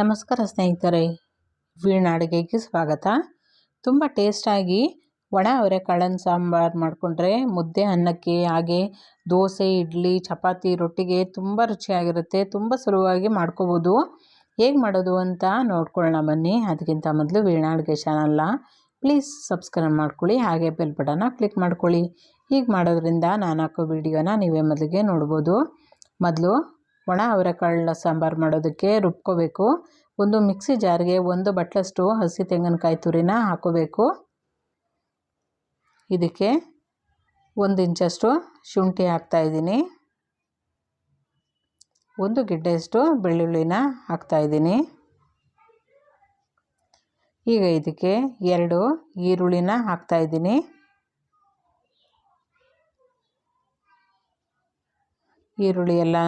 ನಮಸ್ಕಾರ ಸ್ನೇಹಿತರೆ ವೀಣಾ ಅಡುಗೆಗೆ ಸ್ವಾಗತ. ತುಂಬ ಟೇಸ್ಟಾಗಿ ಒಣ ಅವರೆಕಾಳನ್ನು ಸಾಂಬಾರು ಮಾಡಿಕೊಂಡ್ರೆ ಮುದ್ದೆ, ಅನ್ನಕ್ಕೆ, ಹಾಗೆ ದೋಸೆ, ಇಡ್ಲಿ, ಚಪಾತಿ, ರೊಟ್ಟಿಗೆ ತುಂಬ ರುಚಿಯಾಗಿರುತ್ತೆ, ತುಂಬ ಸುಲಭವಾಗಿ ಮಾಡ್ಕೋಬೋದು. ಹೇಗೆ ಮಾಡೋದು ಅಂತ ನೋಡ್ಕೊಳ್ಳೋಣ ಬನ್ನಿ. ಅದಕ್ಕಿಂತ ಮೊದಲು ವೀಣಾ ಅಡುಗೆ ಚಾನಲ್ನ ಪ್ಲೀಸ್ ಸಬ್ಸ್ಕ್ರೈಬ್ ಮಾಡ್ಕೊಳ್ಳಿ, ಹಾಗೆ ಬೆಲ್ ಬಟನ್ನ ಕ್ಲಿಕ್ ಮಾಡ್ಕೊಳ್ಳಿ. ಹೀಗೆ ಮಾಡೋದ್ರಿಂದ ನಾನು ಹಾಕೋ ವೀಡಿಯೋನ ನೀವೇ ಮೊದಲಿಗೆ ನೋಡ್ಬೋದು. ಮೊದಲು ಒಣ ಅವರೆಕಾಳನ್ನ ಸಾಂಬಾರು ಮಾಡೋದಕ್ಕೆ ರುಬ್ಕೋಬೇಕು. ಒಂದು ಮಿಕ್ಸಿ ಜಾರ್ಗೆ ಒಂದು ಬಟ್ಲಷ್ಟು ಹಸಿ ತೆಂಗಿನಕಾಯಿ ತುರಿನ ಹಾಕೋಬೇಕು. ಇದಕ್ಕೆ ಒಂದು ಇಂಚಷ್ಟು ಶುಂಠಿ ಹಾಕ್ತಾಯಿದ್ದೀನಿ ಒಂದು ಗಿಡ್ಡೆಯಷ್ಟು ಬೆಳ್ಳುಳ್ಳಿನ ಹಾಕ್ತಾಯಿದ್ದೀನಿ ಈಗ ಇದಕ್ಕೆ ಎರಡು ಈರುಳ್ಳಿನ ಹಾಕ್ತಾಯಿದ್ದೀನಿ ಈರುಳ್ಳಿ ಎಲ್ಲ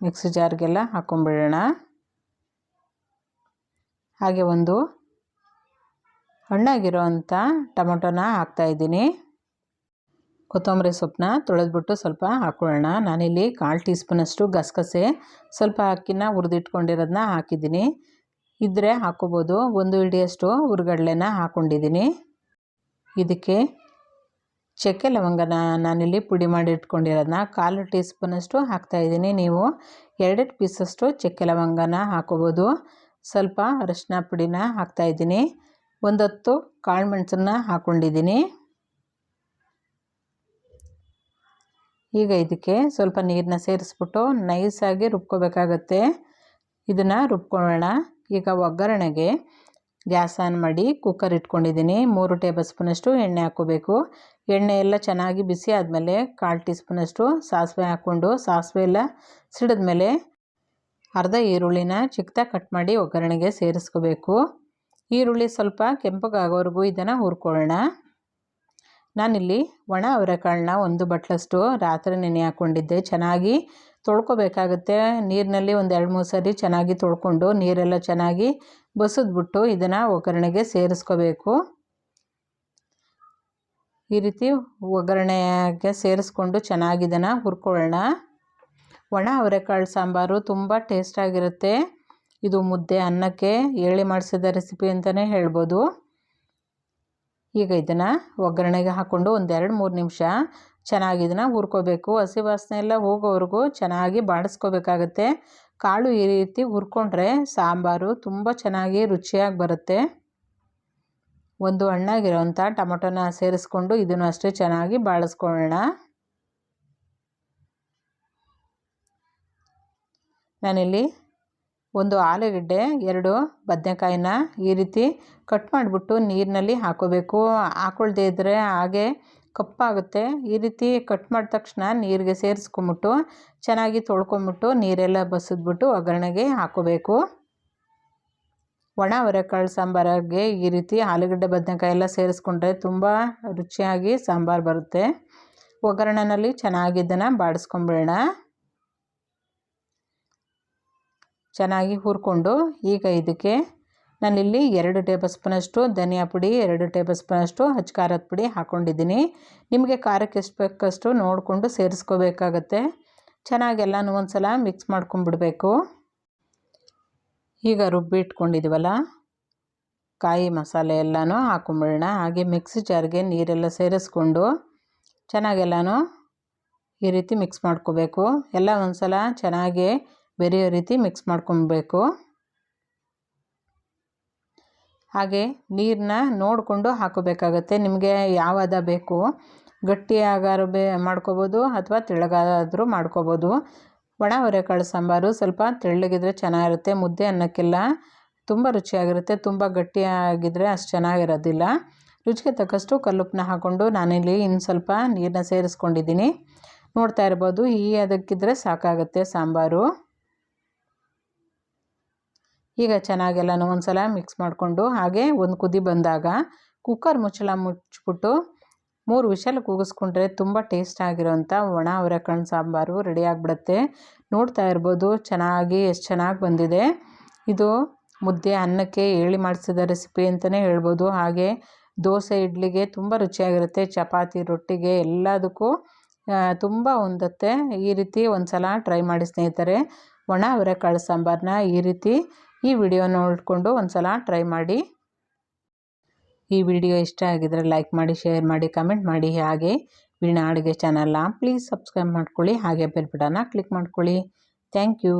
ಮಿಕ್ಸಿ ಜಾರ್ಗೆಲ್ಲ ಹಾಕ್ಕೊಂಬಿಡೋಣ ಹಾಗೆ ಒಂದು ಹಣ್ಣಾಗಿರೋ ಅಂಥ ಟೊಮೊಟೊನ ಹಾಕ್ತಾಯಿದ್ದೀನಿ ಕೊತ್ತಂಬರಿ ಸೊಪ್ಪನ್ನ ತೊಳೆದ್ಬಿಟ್ಟು ಸ್ವಲ್ಪ ಹಾಕ್ಕೊಳ್ಳೋಣ ನಾನಿಲ್ಲಿ ಕಾಲು ಟೀ ಸ್ಪೂನಷ್ಟು ಗಸಗಸೆ, ಸ್ವಲ್ಪ ಅಕ್ಕಿನ ಹುರಿದಿಟ್ಕೊಂಡಿರೋದನ್ನ ಹಾಕಿದ್ದೀನಿ. ಇದ್ದರೆ ಹಾಕ್ಕೋಬೋದು ಒಂದು ಹಿಡಿಯಷ್ಟು ಹುರ್ಗಡ್ಲೆನ ಹಾಕ್ಕೊಂಡಿದ್ದೀನಿ ಇದಕ್ಕೆ ಚಕ್ಕೆ ಲವಂಗನ ನಾನಿಲ್ಲಿ ಪುಡಿ ಮಾಡಿ ಇಟ್ಕೊಂಡಿರೋದನ್ನ ಕಾಲು ಟೀ ಸ್ಪೂನಷ್ಟು ಹಾಕ್ತಾಯಿದ್ದೀನಿ ನೀವು ಎರಡೆರಡು ಪೀಸಷ್ಟು ಚಕ್ಕೆ ಲವಂಗನ ಹಾಕೋಬೋದು. ಸ್ವಲ್ಪ ಅರಶಿನ ಪುಡಿನ ಹಾಕ್ತಾಯಿದ್ದೀನಿ ಒಂದು ಕಾಳು ಮೆಣಸನ್ನ ಹಾಕ್ಕೊಂಡಿದ್ದೀನಿ ಈಗ ಇದಕ್ಕೆ ಸ್ವಲ್ಪ ನೀರನ್ನ ಸೇರಿಸ್ಬಿಟ್ಟು ನೈಸಾಗಿ ರುಬ್ಕೋಬೇಕಾಗತ್ತೆ. ಇದನ್ನು ರುಬ್ಕೊಳ್ಳೋಣ. ಈಗ ಒಗ್ಗರಣೆಗೆ ಗ್ಯಾಸ್ ಆನ್ ಮಾಡಿ ಕುಕ್ಕರ್ ಇಟ್ಕೊಂಡಿದ್ದೀನಿ. ಮೂರು ಟೇಬಲ್ ಸ್ಪೂನಷ್ಟು ಎಣ್ಣೆ ಹಾಕ್ಕೋಬೇಕು. ಎಣ್ಣೆ ಎಲ್ಲ ಚೆನ್ನಾಗಿ ಬಿಸಿ ಆದಮೇಲೆ ಕಾಲು ಟೀ ಸ್ಪೂನಷ್ಟು ಸಾಸಿವೆ ಹಾಕ್ಕೊಂಡು ಸಾಸಿವೆ ಎಲ್ಲ ಸಿಡಿದ್ಮೇಲೆ ಅರ್ಧ ಈರುಳ್ಳಿನ ಚಿಕ್ಕದಾಗಿ ಕಟ್ ಮಾಡಿ ಒಗ್ಗರಣೆಗೆ ಸೇರಿಸ್ಕೋಬೇಕು. ಈರುಳ್ಳಿ ಸ್ವಲ್ಪ ಕೆಂಪಗಾಗೋವರೆಗೂ ಇದನ್ನು ಹುರ್ಕೊಳ್ಳೋಣ. ನಾನಿಲ್ಲಿ ಒಣ ಅವರೆಕಾಳನ್ನ ಒಂದು ಬಟ್ಲಷ್ಟು ರಾತ್ರಿ ನೆನೆ ಹಾಕ್ಕೊಂಡಿದ್ದೆ ಚೆನ್ನಾಗಿ ತೊಳ್ಕೊಬೇಕಾಗುತ್ತೆ. ನೀರಿನಲ್ಲಿ ಒಂದು ಎರಡು ಮೂರು ಸರಿ ಚೆನ್ನಾಗಿ ತೊಳ್ಕೊಂಡು ನೀರೆಲ್ಲ ಚೆನ್ನಾಗಿ ಬಸಿದ್ಬಿಟ್ಟು ಇದನ್ನು ಒಗ್ಗರಣೆಗೆ ಸೇರಿಸ್ಕೋಬೇಕು. ಈ ರೀತಿ ಒಗ್ಗರಣೆಗೆ ಸೇರಿಸ್ಕೊಂಡು ಚೆನ್ನಾಗಿ ಹುರ್ಕೊಳ್ಳೋಣ. ಒಣ ಅವರೆಕಾಳು ಸಾಂಬಾರು ತುಂಬ ಟೇಸ್ಟಾಗಿರುತ್ತೆ ಇದು ಮುದ್ದೆ ಅನ್ನಕ್ಕೆ ಏಳಿ ಮಾಡಿಸಿದ ರೆಸಿಪಿ ಅಂತಲೇ ಹೇಳ್ಬೋದು. ಈಗ ಇದನ್ನು ಒಗ್ಗರಣೆಗೆ ಹಾಕ್ಕೊಂಡು ಒಂದೆರಡು ಮೂರು ನಿಮಿಷ ಚೆನ್ನಾಗಿ ಇದನ್ನು ಹುರ್ಕೋಬೇಕು. ಹಸಿ ವಾಸನೆ ಎಲ್ಲ ಹೋಗೋವರೆಗೂ ಚೆನ್ನಾಗಿ ಬಾಡಿಸ್ಕೋಬೇಕಾಗತ್ತೆ ಕಾಳು ಈ ರೀತಿ ಹುರ್ಕೊಂಡ್ರೆ ಸಾಂಬಾರು ತುಂಬ ಚೆನ್ನಾಗಿ ರುಚಿಯಾಗಿ ಬರುತ್ತೆ. ಒಂದು ಹಣ್ಣಾಗಿರೋವಂಥ ಟೊಮೊಟೊನ ಸೇರಿಸ್ಕೊಂಡು ಇದನ್ನು ಅಷ್ಟೇ ಚೆನ್ನಾಗಿ ಬಾಳಿಸ್ಕೊಳ್ಳೋಣ. ನಾನಿಲ್ಲಿ ಒಂದು ಆಲೂಗಡ್ಡೆ, ಎರಡು ಬದನೆಕಾಯಿನ ಈ ರೀತಿ ಕಟ್ ಮಾಡಿಬಿಟ್ಟು ನೀರಿನಲ್ಲಿ ಹಾಕೋಬೇಕು. ಹಾಕೊಳ್ದೇ ಇದ್ದರೆ ಹಾಗೆ ಕಪ್ಪಾಗುತ್ತೆ. ಈ ರೀತಿ ಕಟ್ ಮಾಡಿದ ತಕ್ಷಣ ನೀರಿಗೆ ಸೇರಿಸ್ಕೊಂಬಿಟ್ಟು ಚೆನ್ನಾಗಿ ತೊಳ್ಕೊಂಬಿಟ್ಟು ನೀರೆಲ್ಲ ಬಸಿದ್ಬಿಟ್ಟು ಒಗ್ಗರಣೆಗೆ ಹಾಕೋಬೇಕು. ಒಣ ಅವರೆಕಾಳು ಸಾಂಬಾರಿಗೆ ಈ ರೀತಿ ಆಲೂಗಡ್ಡೆ, ಬದನೆಕಾಯಿ ಎಲ್ಲ ಸೇರಿಸ್ಕೊಂಡ್ರೆ ತುಂಬ ರುಚಿಯಾಗಿ ಸಾಂಬಾರು ಬರುತ್ತೆ. ಒಗ್ಗರಣೆನಲ್ಲಿ ಚೆನ್ನಾಗಿ ಇದನ್ನು ಬಾಡಿಸ್ಕೊಂಬಿಡೋಣ. ಚೆನ್ನಾಗಿ ಹುರ್ಕೊಂಡು ಈಗ ಇದಕ್ಕೆ ನಾನಿಲ್ಲಿ ಎರಡು ಟೇಬಲ್ ಸ್ಪೂನಷ್ಟು ಧನಿಯಾ ಪುಡಿ, ಎರಡು ಟೇಬಲ್ ಸ್ಪೂನಷ್ಟು ಹಚ್ಚ ಖಾರದ ಪುಡಿ ಹಾಕ್ಕೊಂಡಿದ್ದೀನಿ ನಿಮಗೆ ಖಾರಕ್ಕೆ ಎಷ್ಟು ಬೇಕಷ್ಟು ನೋಡಿಕೊಂಡು ಸೇರಿಸ್ಕೋಬೇಕಾಗತ್ತೆ. ಚೆನ್ನಾಗಿ ಎಲ್ಲನೂ ಒಂದು ಸಲ ಮಿಕ್ಸ್ ಮಾಡ್ಕೊಂಬಿಡ್ಬೇಕು. ಈಗ ರುಬ್ಬಿ ಇಟ್ಕೊಂಡಿದ್ದೀವಲ್ಲ ಕಾಯಿ ಮಸಾಲೆ ಎಲ್ಲನೂ ಹಾಕೊಂಬಿಡೋಣ. ಹಾಗೆ ಮಿಕ್ಸಿ ಜಾರ್ಗೆ ನೀರೆಲ್ಲ ಸೇರಿಸ್ಕೊಂಡು ಚೆನ್ನಾಗೆಲ್ಲನೂ ಈ ರೀತಿ ಮಿಕ್ಸ್ ಮಾಡ್ಕೋಬೇಕು. ಎಲ್ಲ ಒಂದು ಸಲ ಚೆನ್ನಾಗಿ ಬೆರೆಯೋ ರೀತಿ ಮಿಕ್ಸ್ ಮಾಡ್ಕೊಬೇಕು. ಹಾಗೆ ನೀರನ್ನ ನೋಡಿಕೊಂಡು ಹಾಕೋಬೇಕಾಗತ್ತೆ. ನಿಮಗೆ ಯಾವಾದ ಬೇಕು? ಗಟ್ಟಿಯಾಗಾರು ಬೇ ಮಾಡ್ಕೋಬೋದು ಅಥವಾ ತೆಳ್ಳಗಾದರೂ ಮಾಡ್ಕೋಬೋದು. ಒಣ ಅವರೆಕಾಳು, ಸಾಂಬಾರು ಸ್ವಲ್ಪ ತೆಳ್ಳಗಿದ್ರೆ ಚೆನ್ನಾಗಿರುತ್ತೆ. ಮುದ್ದೆ ಅನ್ನಕ್ಕೆಲ್ಲ. ತುಂಬ ರುಚಿಯಾಗಿರುತ್ತೆ. ತುಂಬ ಗಟ್ಟಿಯಾಗಿದ್ದರೆ ಅಷ್ಟು ಚೆನ್ನಾಗಿರೋದಿಲ್ಲ. ರುಚಿಗೆ ತಕ್ಕಷ್ಟು ಕಲ್ಲುಪ್ಪನ್ನ ಹಾಕ್ಕೊಂಡು ನಾನಿಲ್ಲಿ ಇನ್ನು ಸ್ವಲ್ಪ ನೀರನ್ನ ಸೇರಿಸ್ಕೊಂಡಿದ್ದೀನಿ. ನೋಡ್ತಾ ಇರ್ಬೋದು, ಈ ಅದಕ್ಕಿದ್ರೆ ಸಾಕಾಗುತ್ತೆ ಸಾಂಬಾರು. ಈಗ ಚೆನ್ನಾಗೆಲ್ಲನೂ ಒಂದು ಸಲ ಮಿಕ್ಸ್ ಮಾಡಿಕೊಂಡು ಹಾಗೆ ಒಂದು ಕುದಿ ಬಂದಾಗ, ಕುಕ್ಕರ್ ಮುಚ್ಚಳ ಮುಚ್ಚಿಬಿಟ್ಟು ಮೂರು ವಿಷಲ್ ಕೂಗಿಸ್ಕೊಂಡ್ರೆ ತುಂಬ ಟೇಸ್ಟ್ ಆಗಿರೋಂಥ ಒಣ ಅವರೆಕಾಳು, ಸಾಂಬಾರು ರೆಡಿ ಆಗಿಬಿಡುತ್ತೆ. ನೋಡ್ತಾ ಇರ್ಬೋದು, ಚೆನ್ನಾಗಿ, ಎಷ್ಟು ಚೆನ್ನಾಗಿ ಬಂದಿದೆ. ಇದು ಮುದ್ದೆ ಅನ್ನಕ್ಕೆ ಹೇಳಿ ಮಾಡಿಸಿದ ರೆಸಿಪಿ ಅಂತಲೇ ಹೇಳ್ಬೋದು. ಹಾಗೆ ದೋಸೆ, ಇಡ್ಲಿಗೆ ತುಂಬ ರುಚಿಯಾಗಿರುತ್ತೆ. ಚಪಾತಿ, ರೊಟ್ಟಿಗೆ ಎಲ್ಲದಕ್ಕೂ ತುಂಬ ಹೊಂದುತ್ತೆ ಈ ರೀತಿ ಒಂದು ಸಲ ಟ್ರೈ ಮಾಡಿ ಸ್ನೇಹಿತರೆ ಒಣ ಅವರೆಕಾಳು ಸಾಂಬಾರನ್ನ ಈ ರೀತಿ ಈ ವಿಡಿಯೋ ನೋಡಿಕೊಂಡು ಒಂದು ಸಲ ಟ್ರೈ ಮಾಡಿ ಈ ವಿಡಿಯೋ ಇಷ್ಟ ಆಗಿದ್ರೆ ಲೈಕ್ ಮಾಡಿ ಶೇರ್ ಮಾಡಿ ಕಮೆಂಟ್ ಮಾಡಿ. ಹಾಗೆ ವೀಣಾ ಅಡುಗೆ ಚಾನಲ್ನ ಪ್ಲೀಸ್ ಸಬ್ಸ್ಕ್ರೈಬ್ ಮಾಡ್ಕೊಳ್ಳಿ. ಹಾಗೆ ಬೆಲ್ ಬಟನ್ನ ಕ್ಲಿಕ್ ಮಾಡ್ಕೊಳ್ಳಿ. Thank you